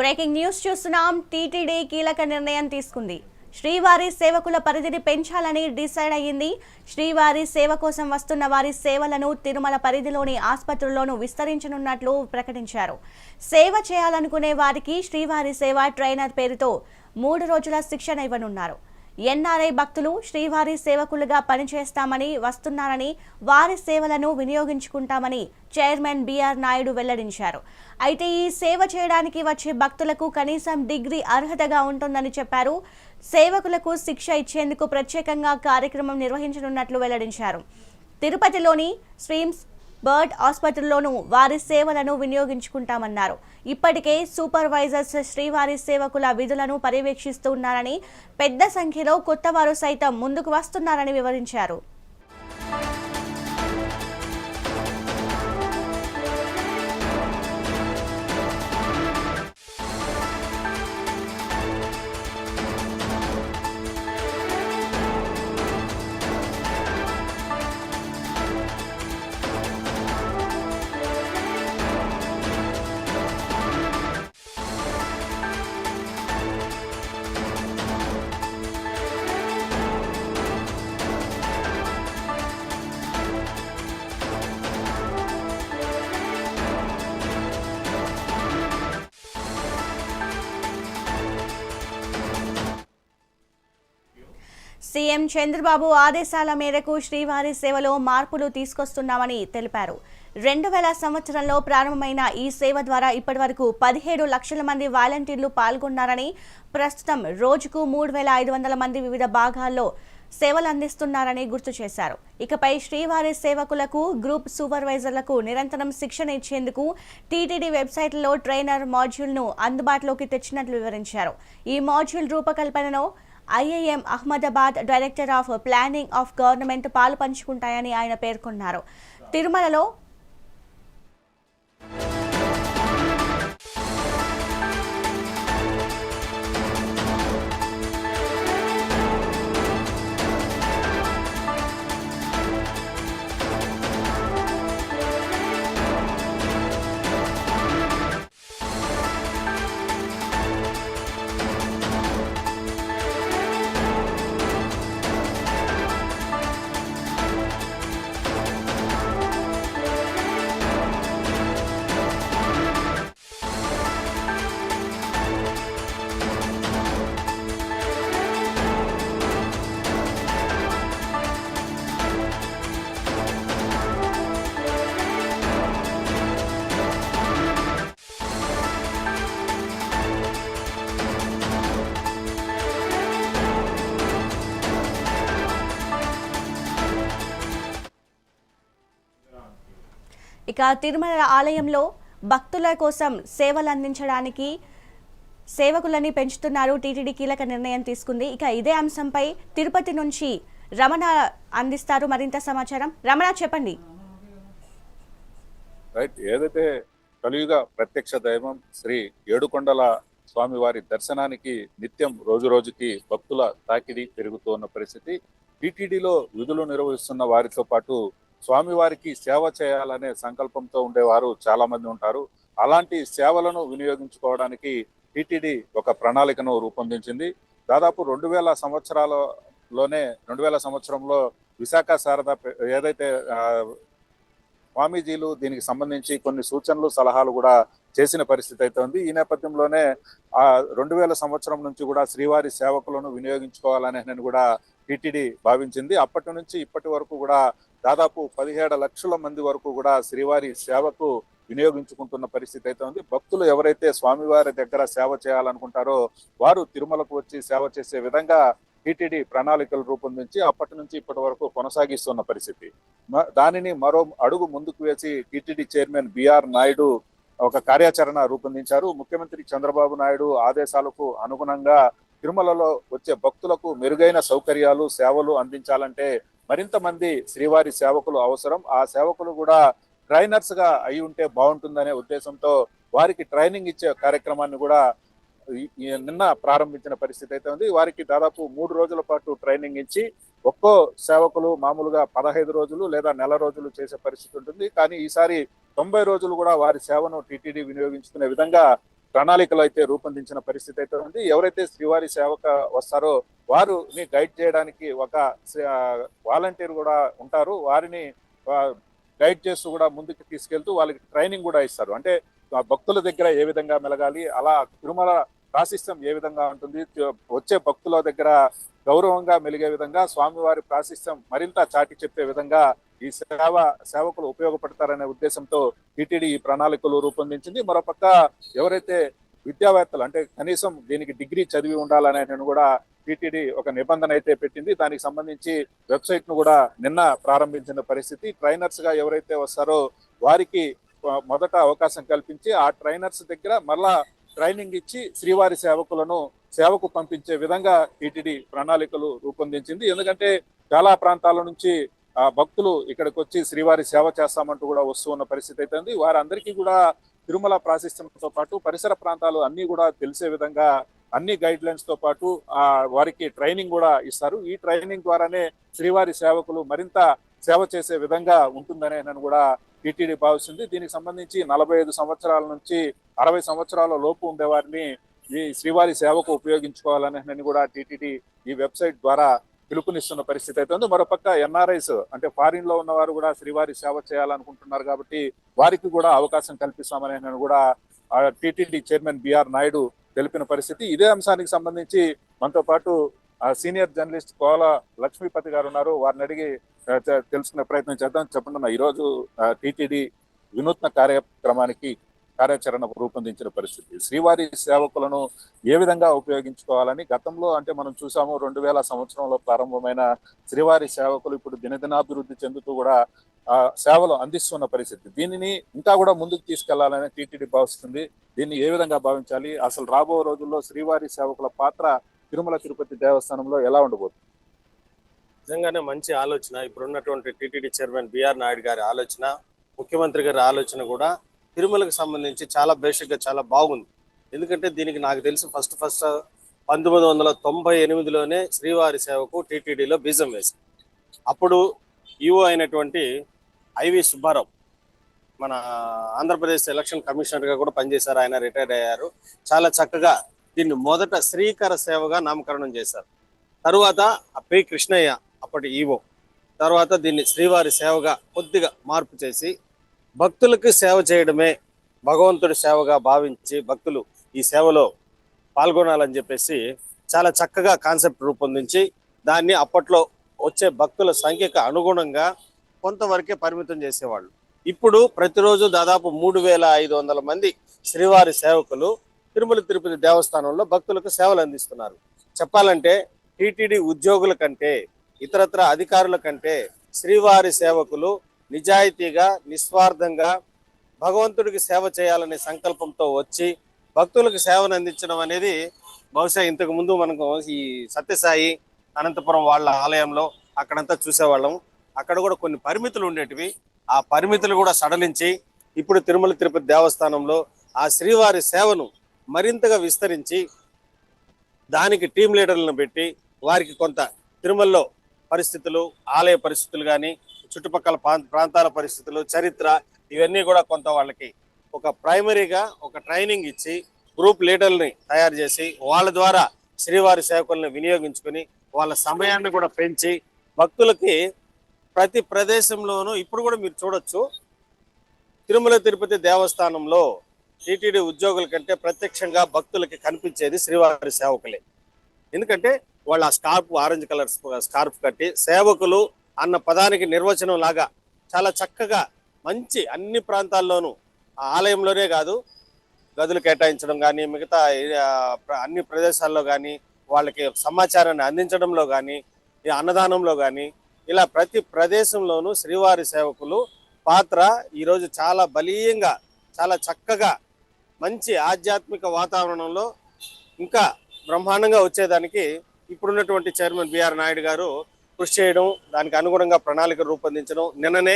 Breaking news చూస్తున్నాం. TTD కీలక నిర్ణయం తీసుకుంది. శ్రీవారి సేవకుల పరిధిని పెంచాలని డిసైడ్ అయ్యింది. శ్రీవారి సేవ కోసం వస్తున్న వారి సేవలను తిరుమల పరిధిలోని ఆసుపత్రుల్లోనూ విస్తరించనున్నట్లు ప్రకటించారు. సేవ చేయాలనుకునే వారికి శ్రీవారి సేవ ట్రైనర్ పేరుతో మూడు రోజుల శిక్షణ ఇవ్వనున్నారు. ఎన్ఆర్ఐ భక్తులు శ్రీవారి సేవకులుగా పనిచేస్తామని వస్తున్నారని వారి సేవలను వినియోగించుకుంటామని చైర్మన్ బిఆర్ నాయుడు వెల్లడించారు. అయితే ఈ సేవ చేయడానికి వచ్చే భక్తులకు కనీసం డిగ్రీ అర్హతగా ఉంటుందని చెప్పారు. సేవకులకు శిక్ష ఇచ్చేందుకు ప్రత్యేకంగా కార్యక్రమం నిర్వహించనున్నట్లు వెల్లడించారు. తిరుపతిలోని స్ట్రీమ్స్ బర్డ్ ఆసుపత్రిలోనూ వారి సేవలను వినియోగించుకుంటామన్నారు. ఇప్పటికే సూపర్వైజర్స్ శ్రీవారి సేవకుల విధులను పర్యవేక్షిస్తున్నారని పెద్ద సంఖ్యలో కొత్త వారు సైతం ముందుకు వస్తున్నారని వివరించారు. సీఎం చంద్రబాబు ఆదేశాల మేరకు శ్రీవారి సేవలో మార్పులు తీసుకొస్తున్నామని తెలిపారు. రెండు వేల సంవత్సరంలో ప్రారంభమైన ఈ సేవ ద్వారా ఇప్పటివరకు పదిహేడు లక్షల మంది వాలంటీర్లు పాల్గొన్నారని ప్రస్తుతం రోజుకు మూడు వేల ఐదు వందల మంది వివిధ భాగాల్లో సేవలు అందిస్తున్నారని గుర్తు చేశారు. ఇకపై శ్రీవారి సేవకులకు గ్రూప్ సూపర్వైజర్లకు నిరంతరం శిక్షణ ఇచ్చేందుకు టీటీడీ వెబ్సైట్లో ట్రైనర్ మాడ్యూల్ను అందుబాటులోకి తెచ్చినట్లు వివరించారు. ఈ మాడ్యూల్ రూపకల్పనలో IIM Ahmedabad director of planning of government పాలు పంచుకుంటాయని ఆయన పేర్కొన్నారు. తిరుమలలో ఇక తిరుమల ఆలయంలో భక్తుల కోసం సేవలు అందించడానికి సేవకులని పెంచుతున్నారు. టీటీడీ కీలక నిర్ణయం తీసుకుంది. ఇక ఇదే అంశంపై తిరుపతి నుంచి రమణ అందిస్తారు. మరింత సమాచారం. రమణ చెప్పండి. రైట్. ఏదైతే కలియుగ ప్రత్యక్ష దైవం శ్రీ ఏడుకొండల స్వామివారి దర్శనానికి నిత్యం రోజు రోజుకి భక్తుల తాకిడి పెరుగుతున్న పరిస్థితి టీటీడీలో విధులు నిర్వహిస్తున్న వారితో పాటు స్వామివారికి సేవ చేయాలనే సంకల్పంతో ఉండేవారు చాలామంది ఉంటారు. అలాంటి సేవలను వినియోగించుకోవడానికి టీటీడీ ఒక ప్రణాళికను రూపొందించింది. దాదాపు రెండు వేల సంవత్సరాలలోనే రెండు వేల సంవత్సరంలో విశాఖ శారద పె- ఏదైతే స్వామీజీలు దీనికి సంబంధించి కొన్ని సూచనలు సలహాలు కూడా చేసిన పరిస్థితి అయితే ఉంది. ఈ నేపథ్యంలోనే ఆ రెండు వేల సంవత్సరం నుంచి కూడా శ్రీవారి సేవకులను వినియోగించుకోవాలని నేను కూడా టిటిడి భావించింది. అప్పటి నుంచి ఇప్పటి వరకు కూడా దాదాపు పదిహేడు లక్షల మంది వరకు కూడా శ్రీవారి సేవకు వినియోగించుకుంటున్న పరిస్థితి అయితే ఉంది. భక్తులు ఎవరైతే స్వామివారి దగ్గర సేవ చేయాలనుకుంటారో వారు తిరుమలకు వచ్చి సేవ చేసే విధంగా టీటీడీ ప్రణాళికలు రూపొందించి అప్పటి నుంచి ఇప్పటి వరకు కొనసాగిస్తున్న పరిస్థితి. దానిని మరో అడుగు ముందుకు వేసి టిటిడి చైర్మన్ బిఆర్ నాయుడు ఒక కార్యాచరణ రూపొందించారు. ముఖ్యమంత్రి చంద్రబాబు నాయుడు ఆదేశాలకు అనుగుణంగా తిరుమలలో వచ్చే భక్తులకు మెరుగైన సౌకర్యాలు సేవలు అందించాలంటే మరింత మంది శ్రీవారి సేవకులు అవసరం. ఆ సేవకులు కూడా ట్రైనర్స్గా అయి ఉంటే బాగుంటుందనే ఉద్దేశంతో వారికి ట్రైనింగ్ ఇచ్చే కార్యక్రమాన్ని కూడా నిన్న ప్రారంభించిన పరిస్థితి అయితే ఉంది. వారికి దాదాపు మూడు రోజుల పాటు ట్రైనింగ్ ఇచ్చి ఒక్కో సేవకులు మామూలుగా పదహైదు రోజులు లేదా నెల రోజులు చేసే పరిస్థితి ఉంటుంది. కానీ ఈసారి తొంభై రోజులు కూడా వారి సేవను టీటీడీ వినియోగించుకునే విధంగా ప్రణాళికలు అయితే రూపొందించిన పరిస్థితి అయితే ఉంది. ఎవరైతే శ్రీవారి సేవక వస్తారో వారిని గైడ్ చేయడానికి ఒక వాలంటీర్ కూడా ఉంటారు. వారిని గైడ్ చేస్తూ కూడా ముందుకు తీసుకెళ్తూ వాళ్ళకి ట్రైనింగ్ కూడా ఇస్తారు. అంటే భక్తుల దగ్గర ఏ విధంగా మెలగాలి అలా తిరుమల ప్రాశిస్యం ఏ విధంగా ఉంటుంది వచ్చే భక్తుల దగ్గర గౌరవంగా మెలిగే విధంగా స్వామివారి ప్రాశిస్యం మరింత చాటి చెప్పే విధంగా ఈ సేవ సేవకులు ఉపయోగపడతారనే ఉద్దేశంతో టిటిడి ఈ ప్రణాళికలు రూపొందించింది. మరోపక్క ఎవరైతే విద్యావేత్తలు అంటే కనీసం దీనికి డిగ్రీ చదివి ఉండాలనే నేను కూడా టిటిడి ఒక నిబంధన అయితే పెట్టింది. దానికి సంబంధించి వెబ్సైట్ను కూడా నిన్న ప్రారంభించిన పరిస్థితి. ట్రైనర్స్గా ఎవరైతే వస్తారో వారికి మొదట అవకాశం కల్పించి ఆ ట్రైనర్స్ దగ్గర మళ్ళా ట్రైనింగ్ ఇచ్చి శ్రీవారి సేవకులను సేవకు పంపించే విధంగా టిటిడి ప్రణాళికలు రూపొందించింది. ఎందుకంటే చాలా ప్రాంతాల నుంచి ఆ భక్తులు ఇక్కడికి వచ్చి శ్రీవారి సేవ చేస్తామంటూ కూడా వస్తూ ఉన్న పరిస్థితి అయితే ఉంది వారందరికీ కూడా తిరుమల ప్రాశస్త్యంతో పాటు పరిసర ప్రాంతాలు అన్నీ కూడా తెలిసే విధంగా అన్ని గైడ్ లైన్స్తో పాటు ఆ వారికి ట్రైనింగ్ కూడా ఇస్తారు. ఈ ట్రైనింగ్ ద్వారానే శ్రీవారి సేవకులు మరింత సేవ చేసే విధంగా ఉంటుందనే నన్ను కూడా టీటీడీ భావిస్తుంది. దీనికి సంబంధించి నలభై ఐదు సంవత్సరాల నుంచి అరవై సంవత్సరాల లోపు ఉండేవారిని ఈ శ్రీవారి సేవకు ఉపయోగించుకోవాలని నేను కూడా టీటీడీ ఈ వెబ్సైట్ ద్వారా పిలుపునిస్తున్న పరిస్థితి అయితే ఉంది. మరోపక్క ఎన్ఆర్ఐస్ అంటే ఫారిన్లో ఉన్నవారు కూడా శ్రీవారి సేవ చేయాలనుకుంటున్నారు కాబట్టి వారికి కూడా అవకాశం కల్పిస్తామని కూడా టిటిడి చైర్మన్ బిఆర్ నాయుడు తెలిపిన పరిస్థితి. ఇదే అంశానికి సంబంధించి మనతో పాటు సీనియర్ జర్నలిస్ట్ కోల లక్ష్మీపతి గారు ఉన్నారు. వారిని అడిగి తెలుసుకునే ప్రయత్నం చేద్దాం. చెప్పండి ఈరోజు టిటిడి వినూత్న కార్యక్రమానికి కార్యాచరణ రూపొందించిన పరిస్థితి. శ్రీవారి సేవకులను ఏ విధంగా ఉపయోగించుకోవాలని గతంలో అంటే మనం చూసాము రెండు వేల సంవత్సరంలో ప్రారంభమైన శ్రీవారి సేవకులు ఇప్పుడు దినదినాభివృద్ధి చెందుతూ కూడా ఆ సేవలు అందిస్తున్న పరిస్థితి. దీనిని ఇంకా కూడా ముందుకు తీసుకెళ్ళాలని టీటీడీ భావిస్తుంది. దీన్ని ఏ విధంగా భావించాలి? అసలు రాబో రోజుల్లో శ్రీవారి సేవకుల పాత్ర తిరుమల తిరుపతి దేవస్థానంలో ఎలా ఉండబోతుంది? నిజంగానే మంచి ఆలోచన. ఇప్పుడు ఉన్నటువంటి టీటీడీ చైర్మన్ బిఆర్ నాయుడు గారి ఆలోచన ముఖ్యమంత్రి గారి ఆలోచన కూడా తిరుమలకు సంబంధించి చాలా బేసిక్గా చాలా బాగుంది. ఎందుకంటే దీనికి నాకు తెలిసి ఫస్ట్ ఫస్ట్ పంతొమ్మిది వందల తొంభై ఎనిమిదిలోనే శ్రీవారి సేవకు టీటీడీలో బీజం వేసి. అప్పుడు ఈఓ అయినటువంటి ఐవి సుబ్బారావు మన ఆంధ్రప్రదేశ్ ఎలక్షన్ కమిషనర్గా కూడా పనిచేశారు. ఆయన రిటైర్డ్ అయ్యారు. చాలా చక్కగా దీన్ని మొదట శ్రీకర సేవగా నామకరణం చేశారు. తరువాత ఆ పి కృష్ణయ్య అప్పటి ఈవో. తర్వాత దీన్ని శ్రీవారి సేవగా కొద్దిగా మార్పు చేసి భక్తులకు సేవ చేయడమే భగవంతుడి సేవగా భావించి భక్తులు ఈ సేవలో పాల్గొనాలని చెప్పేసి చాలా చక్కగా కాన్సెప్ట్ రూపొందించి దాన్ని అప్పట్లో వచ్చే భక్తుల సంఖ్యకు అనుగుణంగా కొంతవరకే పరిమితం చేసేవాళ్ళు. ఇప్పుడు ప్రతిరోజు దాదాపు మూడు వేల ఐదు వందల మంది శ్రీవారి సేవకులు తిరుమల తిరుపతి దేవస్థానంలో భక్తులకు సేవలు అందిస్తున్నారు. చెప్పాలంటే టీటీడీ ఉద్యోగుల కంటే ఇతరత్ర అధికారుల కంటే శ్రీవారి సేవకులు నిజాయితీగా నిస్వార్థంగా భగవంతుడికి సేవ చేయాలనే సంకల్పంతో వచ్చి భక్తులకు సేవను అందించడం అనేది బహుశా ఇంతకు ముందు మనకు ఈ సత్యసాయి అనంతపురం వాళ్ళ ఆలయంలో అక్కడంతా చూసేవాళ్ళం అక్కడ కూడా కొన్ని పరిమితులు ఉండేటివి. ఆ పరిమితులు కూడా సడలించి ఇప్పుడు తిరుమల తిరుపతి దేవస్థానంలో ఆ శ్రీవారి సేవను మరింతగా విస్తరించి దానికి టీం లీడర్లను పెట్టి వారికి కొంత తిరుమలలో పరిస్థితులు ఆలయ పరిస్థితులు కానీ చుట్టుపక్కల ప్రాంత- ప్రాంతాల పరిస్థితులు చరిత్ర ఇవన్నీ కూడా కొంత వాళ్ళకి ఒక ప్రైమరీగా ఒక ట్రైనింగ్ ఇచ్చి గ్రూప్ లీడర్ని తయారు చేసి వాళ్ళ ద్వారా శ్రీవారి సేవకుల్ని వినియోగించుకొని వాళ్ళ సమయాన్ని కూడా పెంచి భక్తులకి ప్రతి ప్రదేశంలోనూ ఇప్పుడు కూడా మీరు చూడొచ్చు. తిరుమల తిరుపతి దేవస్థానంలో టీటీడీ ఉద్యోగుల కంటే ప్రత్యక్షంగా భక్తులకి కనిపించేది శ్రీవారి సేవకులే. ఎందుకంటే వాళ్ళు ఆ స్కార్ఫ్ ఆరెంజ్ కలర్ స్కార్ఫ్ కట్టి సేవకులు అన్న పదానికి నిర్వచనం లాగా చాలా చక్కగా మంచి అన్ని ప్రాంతాల్లోనూ ఆ ఆలయంలోనే కాదు గదులు కేటాయించడం కానీ మిగతా ప్ర- అన్ని ప్రదేశాల్లో కానీ వాళ్ళకి సమాచారాన్ని అందించడంలో కానీ ఈ అన్నదానంలో కానీ ఇలా ప్రతి ప్రదేశంలోనూ శ్రీవారి సేవకులు పాత్ర ఈరోజు చాలా బలీయంగా చాలా చక్కగా మంచి ఆధ్యాత్మిక వాతావరణంలో ఇంకా బ్రహ్మాండంగా వచ్చేదానికి ఇప్పుడున్నటువంటి చైర్మన్ బిఆర్ నాయుడు గారు కృషి చేయడం దానికి అనుగుణంగా ప్రణాళిక రూపొందించడం నిన్ననే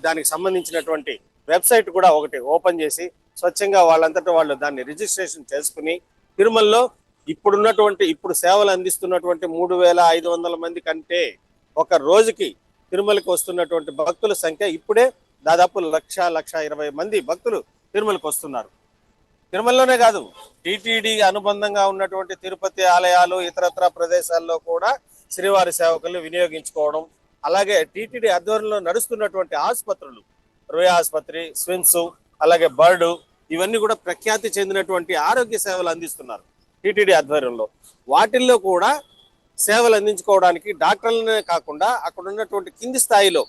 దానికి సంబంధించినటువంటి వెబ్సైట్ కూడా ఒకటి ఓపెన్ చేసి స్వచ్ఛంగా వాళ్ళంతటా వాళ్ళు దాన్ని రిజిస్ట్రేషన్ చేసుకుని తిరుమలలో ఇప్పుడున్నటువంటి ఇప్పుడు సేవలు అందిస్తున్నటువంటి మూడు వేల ఐదు వందల మంది కంటే ఒక రోజుకి తిరుమలకి వస్తున్నటువంటి భక్తుల సంఖ్య ఇప్పుడే దాదాపు లక్ష లక్ష ఇరవై మంది భక్తులు తిరుమలకు వస్తున్నారు. తిరుమలలోనే కాదు టీటీడీ అనుబంధంగా ఉన్నటువంటి తిరుపతి ఆలయాలు ఇతరత్ర ప్రదేశాల్లో కూడా శ్రీవారి సేవకులు వినియోగించుకోవడం అలాగే టిటిడి ఆధ్వర్యంలో నడుస్తున్నటువంటి ఆసుపత్రులు రుయా ఆసుపత్రి స్విమ్స్ అలాగే బర్డ్ ఇవన్నీ కూడా ప్రఖ్యాతి చెందినటువంటి ఆరోగ్య సేవలు అందిస్తున్నారు టిటిడి ఆధ్వర్యంలో. వాటిల్లో కూడా సేవలు అందించుకోవడానికి డాక్టర్లనే కాకుండా అక్కడ ఉన్నటువంటి కింది స్థాయిలో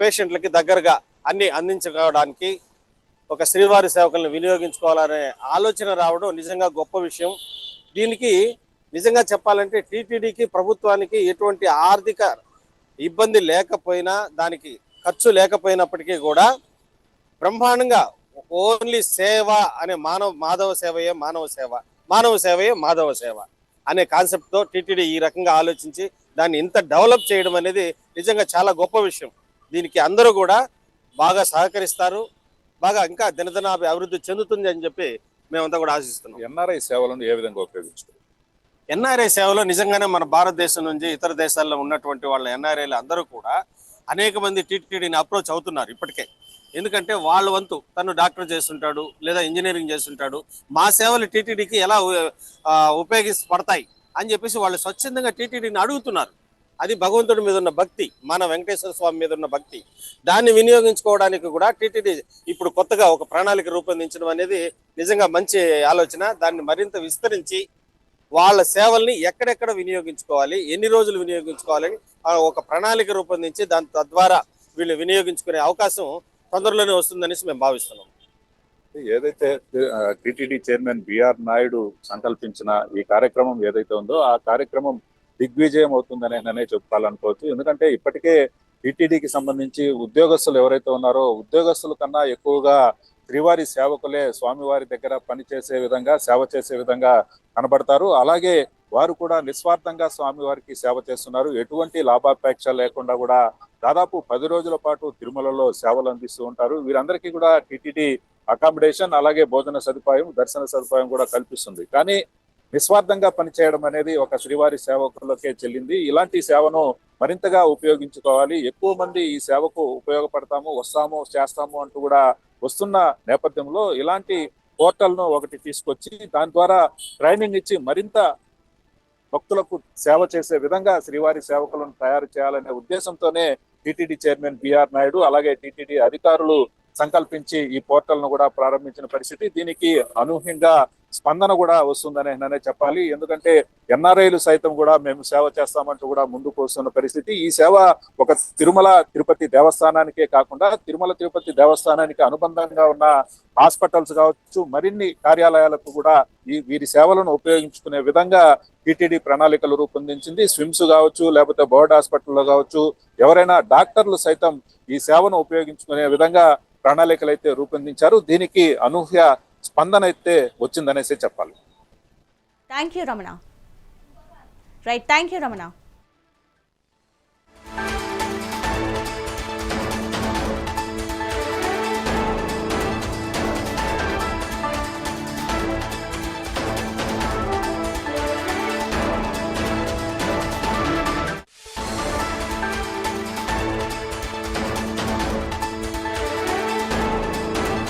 పేషెంట్లకి దగ్గరగా అన్ని అందించుకోవడానికి ఒక శ్రీవారి సేవకులను వినియోగించుకోవాలనే ఆలోచన రావడం నిజంగా గొప్ప విషయం. దీనికి నిజంగా చెప్పాలంటే టీటీడీకి ప్రభుత్వానికి ఎటువంటి ఆర్థిక ఇబ్బంది లేకపోయినా దానికి ఖర్చు లేకపోయినప్పటికీ కూడా బ్రహ్మాండంగా ఓన్లీ సేవ అనే మానవ మాధవ సేవయే మానవ సేవ మానవ సేవయే మాధవ సేవ అనే కాన్సెప్ట్తో టీటీడీ ఈ రకంగా ఆలోచించి దాన్ని ఇంత డెవలప్ చేయడం అనేది నిజంగా చాలా గొప్ప విషయం. దీనికి అందరూ కూడా బాగా సహకరిస్తారు బాగా ఇంకా దినదిన అభివృద్ధి చెందుతుంది అని చెప్పి మేమంతా కూడా ఆశిస్తున్నాం. ఎన్ఆర్ఐ సేవలను ఏ విధంగా ఉపయోగించుకోవాలి ఎన్ఆర్ఐ సేవలో నిజంగానే మన భారతదేశం నుంచి ఇతర దేశాల్లో ఉన్నటువంటి వాళ్ళ ఎన్ఆర్ఐలు అందరూ కూడా అనేక మంది టీటీడీని అప్రోచ్ అవుతున్నారు ఇప్పటికే. ఎందుకంటే వాళ్ళ వంతు తను డాక్టర్ చేస్తుంటాడు లేదా ఇంజనీరింగ్ చేస్తుంటాడు మా సేవలు టీటీడీకి ఎలా ఉ- ఉపయోగించబడతాయి అని చెప్పేసి వాళ్ళు స్వచ్ఛందంగా టీటీడీని అడుగుతున్నారు. అది భగవంతుడి మీద ఉన్న భక్తి మన వెంకటేశ్వర స్వామి మీద ఉన్న భక్తి. దాన్ని వినియోగించుకోవడానికి కూడా టీటీడీ ఇప్పుడు కొత్తగా ఒక ప్రణాళిక రూపొందించడం అనేది నిజంగా మంచి ఆలోచన. దాన్ని మరింత విస్తరించి వాళ్ళ సేవల్ని ఎక్కడెక్కడ వినియోగించుకోవాలి ఎన్ని రోజులు వినియోగించుకోవాలని ఆ ఒక ప్రణాళిక రూపొందించి దాని తద్వారా వీళ్ళు వినియోగించుకునే అవకాశం తొందరలోనే వస్తుందనేసి మేము భావిస్తున్నాం. ఏదైతే టిటిడి చైర్మన్ బిఆర్ నాయుడు సంకల్పించిన ఈ కార్యక్రమం ఏదైతే ఉందో ఆ కార్యక్రమం దిగ్విజయం అవుతుందనే నేనే చెప్పుకోవాలనుకోవచ్చు ఎందుకంటే ఇప్పటికే టిటిడికి సంబంధించి ఉద్యోగస్తులు ఎవరైతే ఉన్నారో ఉద్యోగస్తుల కన్నా ఎక్కువగా శ్రీవారి సేవకులే స్వామివారి దగ్గర పనిచేసే విధంగా సేవ చేసే విధంగా కనబడతారు. అలాగే వారు కూడా నిస్వార్థంగా స్వామివారికి సేవ చేస్తున్నారు. ఎటువంటి లాభాపేక్ష లేకుండా కూడా దాదాపు పది రోజుల పాటు తిరుమలలో సేవలు అందిస్తూ ఉంటారు. వీరందరికీ కూడా టిటిడి అకామిడేషన్ అలాగే భోజన సదుపాయం దర్శన సదుపాయం కూడా కల్పిస్తుంది. కానీ నిస్వార్థంగా పనిచేయడం అనేది ఒక శ్రీవారి సేవకులకే చెల్లింది. ఇలాంటి సేవను మరింతగా ఉపయోగించుకోవాలి. ఎక్కువ మంది ఈ సేవకు ఉపయోగపడతాము వస్తాము చేస్తాము అంటూ కూడా వస్తున్న నేపథ్యంలో ఇలాంటి పోర్టల్ను ఒకటి తీసుకొచ్చి దాని ద్వారా ట్రైనింగ్ ఇచ్చి మరింత భక్తులకు సేవ చేసే విధంగా శ్రీవారి సేవకులను తయారు చేయాలనే ఉద్దేశంతోనే టిటిడి చైర్మన్ బిఆర్ నాయుడు అలాగే టిటిడి అధికారులు సంకల్పించి ఈ పోర్టల్ను కూడా ప్రారంభించిన పరిస్థితి. దీనికి అనూహ్యంగా స్పందన కూడా వస్తుందనే నేనే చెప్పాలి. ఎందుకంటే ఎన్ఆర్ఐలు సైతం కూడా మేము సేవ చేస్తామంటూ కూడా ముందుకు వస్తున్న పరిస్థితి. ఈ సేవ ఒక తిరుమల తిరుపతి దేవస్థానానికే కాకుండా తిరుమల తిరుపతి దేవస్థానానికి అనుబంధంగా ఉన్న హాస్పిటల్స్ కావచ్చు మరిన్ని కార్యాలయాలకు కూడా ఈ వీరి సేవలను ఉపయోగించుకునే విధంగా టీటీడీ ప్రణాళికలు రూపొందించింది. స్విమ్స్ కావచ్చు లేకపోతే బోర్డ్ హాస్పిటల్లో కావచ్చు ఎవరైనా డాక్టర్లు సైతం ఈ సేవను ఉపయోగించుకునే విధంగా ప్రణాళికలు అయితే రూపొందించారు. దీనికి అనూహ్య స్పందన అయితే వచ్చిందనేసి చెప్పాలి. Thank you Ramana right thank you Ramana